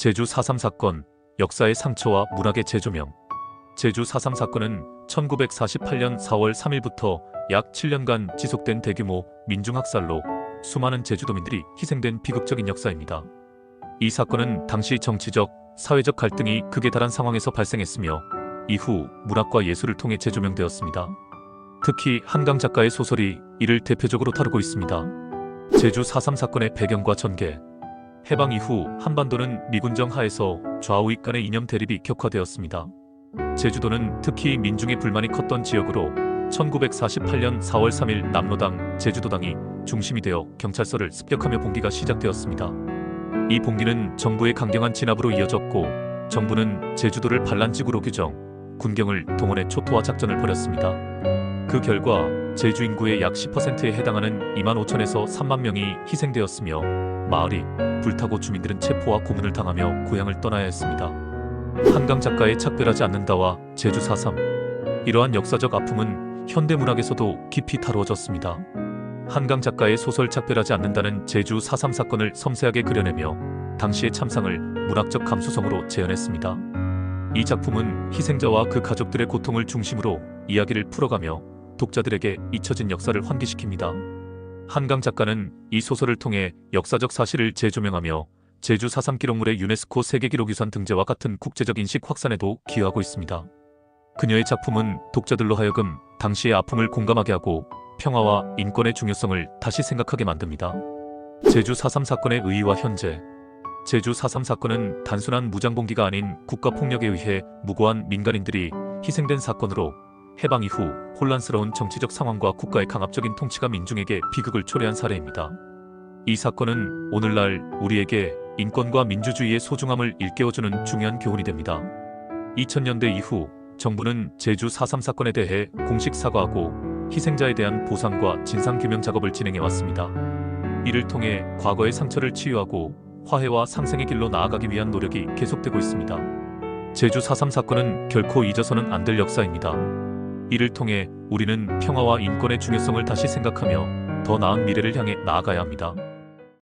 제주 4.3 사건, 역사의 상처와 문학의 재조명. 제주 4.3 사건은 1948년 4월 3일부터 약 7년간 지속된 대규모 민중학살로 수많은 제주도민들이 희생된 비극적인 역사입니다. 이 사건은 당시 정치적, 사회적 갈등이 극에 달한 상황에서 발생했으며 이후 문학과 예술을 통해 재조명되었습니다. 특히 한강 작가의 소설이 이를 대표적으로 다루고 있습니다. 제주 4.3 사건의 배경과 전개 해방 이후 한반도는 미군정 하에서 좌우익 간의 이념 대립이 격화되었습니다. 제주도는 특히 민중의 불만이 컸던 지역으로 1948년 4월 3일 남로당, 제주도당이 중심이 되어 경찰서를 습격하며 봉기가 시작되었습니다. 이 봉기는 정부의 강경한 진압으로 이어졌고 정부는 제주도를 반란지구로 규정, 군경을 동원해 초토화 작전을 벌였습니다. 그 결과 제주 인구의 약 10%에 해당하는 2만 5천에서 3만 명이 희생되었으며 마을이 불타고 주민들은 체포와 고문을 당하며 고향을 떠나야 했습니다. 한강 작가의 작별하지 않는다와 제주 4.3 이러한 역사적 아픔은 현대문학에서도 깊이 다루어졌습니다. 한강 작가의 소설 작별하지 않는다는 제주 4.3 사건을 섬세하게 그려내며 당시의 참상을 문학적 감수성으로 재현했습니다. 이 작품은 희생자와 그 가족들의 고통을 중심으로 이야기를 풀어가며 독자들에게 잊혀진 역사를 환기시킵니다. 한강 작가는 이 소설을 통해 역사적 사실을 재조명하며 제주 4.3 기록물의 유네스코 세계기록유산 등재와 같은 국제적 인식 확산에도 기여하고 있습니다. 그녀의 작품은 독자들로 하여금 당시의 아픔을 공감하게 하고 평화와 인권의 중요성을 다시 생각하게 만듭니다. 제주 4.3 사건의 의의와 현재 제주 4.3 사건은 단순한 무장봉기가 아닌 국가폭력에 의해 무고한 민간인들이 희생된 사건으로 해방 이후 혼란스러운 정치적 상황과 국가의 강압적인 통치가 민중에게 비극을 초래한 사례입니다. 이 사건은 오늘날 우리에게 인권과 민주주의의 소중함을 일깨워주는 중요한 교훈이 됩니다. 2000년대 이후 정부는 제주 4.3 사건에 대해 공식 사과하고 희생자에 대한 보상과 진상규명 작업을 진행해 왔습니다. 이를 통해 과거의 상처를 치유하고 화해와 상생의 길로 나아가기 위한 노력이 계속되고 있습니다. 제주 4.3 사건은 결코 잊어서는 안 될 역사입니다. 이를 통해 우리는 평화와 인권의 중요성을 다시 생각하며 더 나은 미래를 향해 나아가야 합니다.